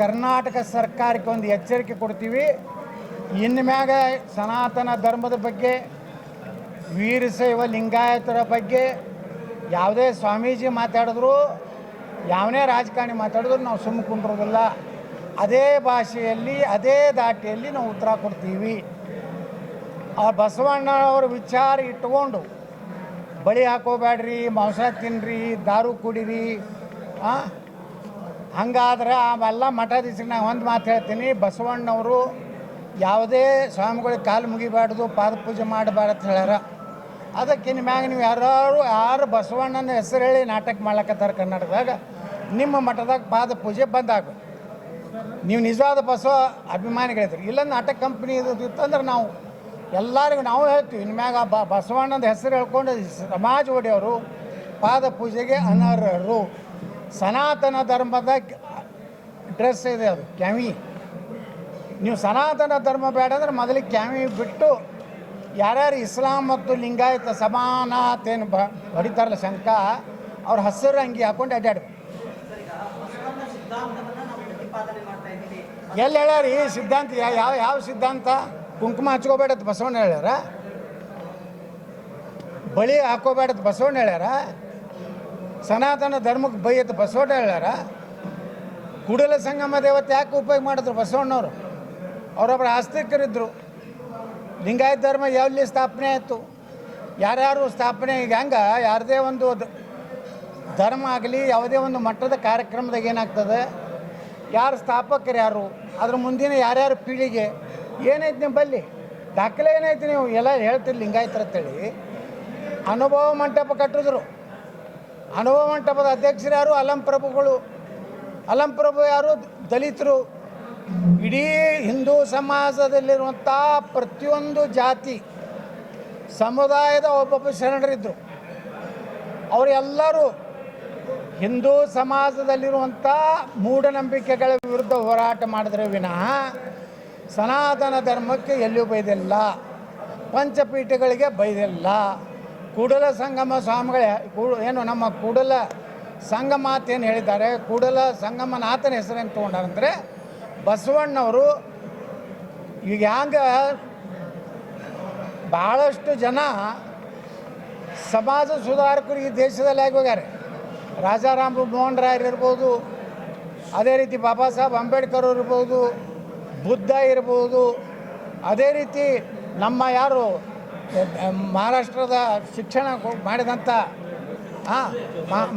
ಕರ್ನಾಟಕ ಸರ್ಕಾರಕ್ಕೆ ಒಂದು ಎಚ್ಚರಿಕೆ ಕೊಡ್ತೀವಿ. ಇನ್ನು ಮ್ಯಾಗ ಸನಾತನ ಧರ್ಮದ ಬಗ್ಗೆ, ವೀರಶೈವ ಲಿಂಗಾಯತರ ಬಗ್ಗೆ ಯಾವುದೇ ಸ್ವಾಮೀಜಿ ಮಾತಾಡಿದ್ರು, ಯಾವನೇ ರಾಜಕಾರಣಿ ಮಾತಾಡಿದ್ರು ನಾವು ಸುಮ್ಮ ಕುಂಡ್ರೋದಿಲ್ಲ ಅದೇ ಭಾಷೆಯಲ್ಲಿ, ಅದೇ ದಾಟಿಯಲ್ಲಿ ನಾವು ಉತ್ತರ ಕೊಡ್ತೀವಿ. ಆ ಬಸವಣ್ಣವ್ರ ವಿಚಾರ ಇಟ್ಕೊಂಡು, ಬಳಿ ಹಾಕೋಬೇಡ್ರಿ, ಮಾಂಸ ತಿನ್ನಿರಿ ದಾರು ಕುಡೀರಿ? ಹಂಗಾದ್ರೆ ಅವೆಲ್ಲ ನಾನು ಒಂದು ಮಾತು ಹೇಳ್ತೀನಿ. ಬಸವಣ್ಣವರು ಯಾವುದೇ ಸ್ವಾಮಿಗಳಿಗೆ ಕಾಲು ಮುಗಿಬಾರ್ದು, ಪಾದ ಪೂಜೆ ಮಾಡಬಾರ್ದು ಹೇಳ್ಯಾರ. ಅದಕ್ಕೆ ಮ್ಯಾಗ ನೀವು ಯಾರು ಯಾರು ಬಸವಣ್ಣನ ಹೆಸರು ಹೇಳಿ ನಾಟಕ ಮಾಡ್ಲಕತ್ತಾರ ಕರ್ನಾಟಕದಾಗ, ನಿಮ್ಮ ಮಠದಾಗ ಪಾದ ಪೂಜೆ ಬಂದಾಗ. ನೀವು ನಿಜವಾದ ಬಸವ ಅಭಿಮಾನಿಗಳಿದ್ರಿ. ಇಲ್ಲ ನಾಟಕ ಕಂಪ್ನಿ ಇತ್ತಂದ್ರೆ ನಾವು ಎಲ್ಲರಿಗೂ ನಾವು ಹೇಳ್ತೀವಿ. ಇನ್ಮ್ಯಾಗ ಬ ಬಸವಣ್ಣನ ಹೆಸರು ಹೇಳ್ಕೊಂಡು ಸಮಾಜ ಒಡೆಯವರು ಪಾದ ಪೂಜೆಗೆ ಅನರ್ಹರು. ಸನಾತನ ಧರ್ಮದ ಡ್ರೆಸ್ ಇದೆ ಅದು ಕ್ಯಾವಿ ನೀವು ಸನಾತನ ಧರ್ಮ ಬೇಡ ಅಂದ್ರೆ ಮೊದಲಿಗೆ ಕ್ಯಾವಿ ಬಿಟ್ಟು ಯಾರ್ಯಾರು ಇಸ್ಲಾಂ ಮತ್ತು ಲಿಂಗಾಯತ ಸಮಾನತೇನು ಬ ಹೊಡಿತಾರಲ್ಲ ಶಂಕ, ಅವ್ರು ಹಸಿರು ಅಂಗಿ ಹಾಕೊಂಡು ಅಡ್ಡಾಡ್ಬೇಕು. ಎಲ್ಲಿ ಹೇಳ್ಯಾರ ಸಿದ್ಧಾಂತ, ಯಾವ ಯಾವ ಸಿದ್ಧಾಂತ? ಕುಂಕುಮ ಹಚ್ಕೋಬೇಡತ್ ಬಸವಣ್ಣ ಹೇಳ್ಯಾರ. ಬಳಿ ಹಾಕೋಬೇಡತ್ ಬಸವಣ್ಣ ಹೇಳ್ಯಾರ. ಸನಾತನ ಧರ್ಮಕ್ಕೆ ಬೈಯತ್ತು ಬಸವಣ್ಣ ಹೇಳ್ಯಾರ? ಕುಡಲ ಸಂಗಮ ದೇವತೆ ಯಾಕೆ ಉಪಯೋಗ ಮಾಡಿದ್ರು ಬಸವಣ್ಣವರು? ಅವರೊಬ್ಬರ ಆಸ್ತಿಕರಿದ್ದರು ಲಿಂಗಾಯತ ಧರ್ಮ ಎಲ್ಲಿ ಸ್ಥಾಪನೆ ಆಯಿತು? ಯಾರ್ಯಾರು ಸ್ಥಾಪನೆ ಈಗ ಹೆಂಗೆ? ಯಾರದೇ ಒಂದು ಧರ್ಮ ಆಗಲಿ, ಯಾವುದೇ ಒಂದು ಮಟ್ಟದ ಕಾರ್ಯಕ್ರಮದಾಗ ಏನಾಗ್ತದೆ? ಯಾರು ಸ್ಥಾಪಕರು ಯಾರು? ಅದ್ರ ಮುಂದಿನ ಯಾರ್ಯಾರು ಪೀಳಿಗೆ? ಏನೈತಿ ನಿಮ್ಮಲ್ಲಿ ದಾಖಲೆ ಏನೈತಿ ನೀವು? ಎಲ್ಲ ಹೇಳ್ತೀರಿ ಲಿಂಗಾಯತರ ಅಂತೇಳಿ ಅನುಭವ ಮಂಟಪ ಕಟ್ಟಿದ್ರು. ಅನುಭವ ಮಂಟಪದ ಅಧ್ಯಕ್ಷರು ಯಾರು? ಅಲಂಪ್ರಭುಗಳು ಪ್ರಭುಗಳು. ಅಲಂ ಪ್ರಭು ಯಾರು? ದಲಿತರು. ಇಡೀ ಹಿಂದೂ ಸಮಾಜದಲ್ಲಿರುವಂಥ ಪ್ರತಿಯೊಂದು ಜಾತಿ, ಸಮುದಾಯದ ಒಬ್ಬೊಬ್ಬ ಶರಣರಿದ್ದರು ಅವರೆಲ್ಲರೂ ಹಿಂದೂ ಸಮಾಜದಲ್ಲಿರುವಂಥ ಮೂಢನಂಬಿಕೆಗಳ ವಿರುದ್ಧ ಹೋರಾಟ ಮಾಡಿದ್ರೆ ವಿನಃ ಸನಾತನ ಧರ್ಮಕ್ಕೆ ಎಲ್ಲೂ ಬೈದಿಲ್ಲ. ಪಂಚಪೀಠಗಳಿಗೆ ಬೈದಿಲ್ಲ. ಕೂಡಲ ಸಂಗಮ ಸ್ವಾಮಿಗಳ ಏನು ನಮ್ಮ ಕೂಡಲ ಸಂಗಮಾತ ಏನು ಹೇಳಿದ್ದಾರೆ? ಕೂಡಲ ಸಂಗಮನಾಥನ ಹೆಸರೇನು ತೊಗೊಂಡಾರಂದರೆ ಬಸವಣ್ಣವರು ಈಗ ಹ್ಯಾಂಗ ಭಾಳಷ್ಟು ಜನ ಸಮಾಜ ಸುಧಾರಕರು ಈ ದೇಶದಲ್ಲಿ ಆಗಿ ಹೋಗ್ಯಾರೆ. ರಾಜಾರಾಮ್ ಮೋಹನ್ ರಾಯರ್ ಇರ್ಬೋದು, ಅದೇ ರೀತಿ ಬಾಬಾ ಸಾಹೇಬ್ ಅಂಬೇಡ್ಕರ್ ಇರ್ಬೋದು, ಬುದ್ಧ ಇರ್ಬೋದು, ಅದೇ ರೀತಿ ನಮ್ಮ ಯಾರು ಮಹಾರಾಷ್ಟ್ರದ ಶಿಕ್ಷಣ ಮಾಡಿದಂಥ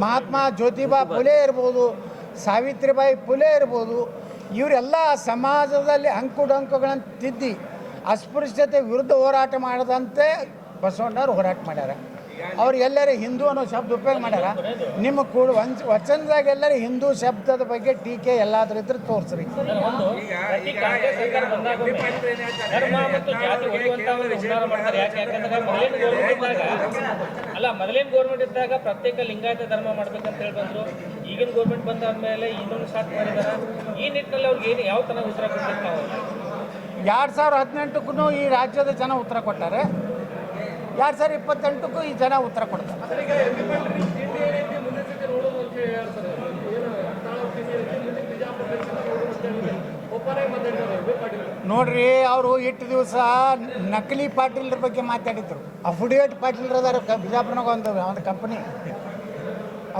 ಮಹಾತ್ಮ ಜ್ಯೋತಿಬಾ ಫುಲೆ ಇರ್ಬೋದು, ಸಾವಿತ್ರಿಬಾಯಿ ಫುಲೆ ಇರ್ಬೋದು, ಇವರೆಲ್ಲ ಸಮಾಜದಲ್ಲಿ ಅಂಕುಡೊಂಕುಗಳನ್ನು ತಿದ್ದಿ ಅಸ್ಪೃಶ್ಯತೆ ವಿರುದ್ಧ ಹೋರಾಟ ಮಾಡದಂತೆ ಬಸವಣ್ಣವ್ರು ಹೋರಾಟ ಮಾಡ್ಯಾರ. ಅವ್ರು ಎಲ್ಲರೂ ಹಿಂದೂ ಅನ್ನೋ ಶಬ್ದ ಉಪಯೋಗ ಮಾಡ್ಯಾರ. ನಿಮ್ಮ ಕೂಡ ವಂಚ ವಚನದಾಗ ಎಲ್ಲರೂ ಹಿಂದೂ ಶಬ್ದದ ಬಗ್ಗೆ ಟೀಕೆ ಎಲ್ಲಾದ್ರೂ ಇದ್ರೆ ತೋರಿಸ್ರಿ. ಒಂದು ಒಂದು ಅಲ್ಲ ಮೊದಲಿನ ಗೌರ್ಮೆಂಟ್ ಇದ್ದಾಗ ಪ್ರತ್ಯೇಕ ಲಿಂಗಾಯತ ಧರ್ಮ ಮಾಡ್ಬೇಕಂತ ಹೇಳಿ ಬಂದ್ರು. ಈಗಿನ ಗೌರ್ಮೆಂಟ್ ಬಂದಾದ್ಮೇಲೆ ಇನ್ನೊಂದು ಸ್ಟಾರ್ಟ್ ಮಾಡಿದಾರ. ಈ ನಿಟ್ಟಿನಲ್ಲಿ ಅವ್ರಿಗೆ ಏನು ಯಾವ ತರ ಉತ್ತರ ಕೊಡ್ಬೇಕು ನಾವು? ಎರಡು ಸಾವಿರ ಹದಿನೆಂಟಕ್ಕೂ ಈ ರಾಜ್ಯದ ಜನ ಉತ್ತರ ಕೊಟ್ಟಾರೆ. ಎರಡು ಸಾವಿರ ಇಪ್ಪತ್ತೆಂಟಕ್ಕೂ ಈ ಜನ ಉತ್ತರ ಕೊಡ್ತಾರೆ. ನೋಡ್ರಿ ಅವರು ಇಟ್ಟು ದಿವಸ ನಕಲಿ ಪಾಟೀಲ್ರ ಬಗ್ಗೆ ಮಾತಾಡಿದ್ರು. ಅಫಿಡೇವಿಟ್ ಪಾಟೀಲ್ರ ಅದಾರ ಬಿಜಾಪುರನಾಗ ಒಂದು ಒಂದು ಕಂಪನಿ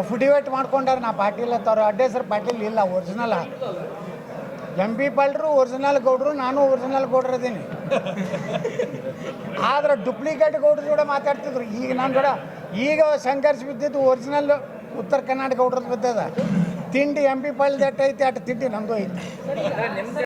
ಅಫಿಡೇವಿಟ್ ಮಾಡ್ಕೊಂಡಾರ ನಾ ಪಾಟೀಲ್ ಅಂತ ಅವ್ರ. ಅಡ್ಡ ಹೆಸರು ಪಾಟೀಲ್ ಇಲ್ಲ ಒರಿಜಿನಲ್ ಎಂ ಬಿ ಪಾಲ್ರು ಒರಿಜಿನಲ್ ಗೌಡ್ರು ನಾನು ಒರಿಜಿನಲ್ ಗೌಡ್ರ ಅದೀನಿ ಆದ್ರೆ ಡುಪ್ಲಿಕೇಟ್ ಗೌಡ್ರ ಕೂಡ ಮಾತಾಡ್ತಿದ್ರು. ಈಗ ನಾನು ಕೂಡ ಈಗ ಸಂಘರ್ಷ ಬಿದ್ದಿದ್ದು ಒರಿಜಿನಲ್ ಉತ್ತರ ಕರ್ನಾಟಕ ಗೌಡ್ರದ್ದು ಬಿದ್ದದ. ತಿಂಡಿ ಎಂ ಪಿ ಪಾಳ್ಯದ ಐತಿ ಅಟ್ ತಿಂಡಿ ನಮ್ಮದು ಐತಿ.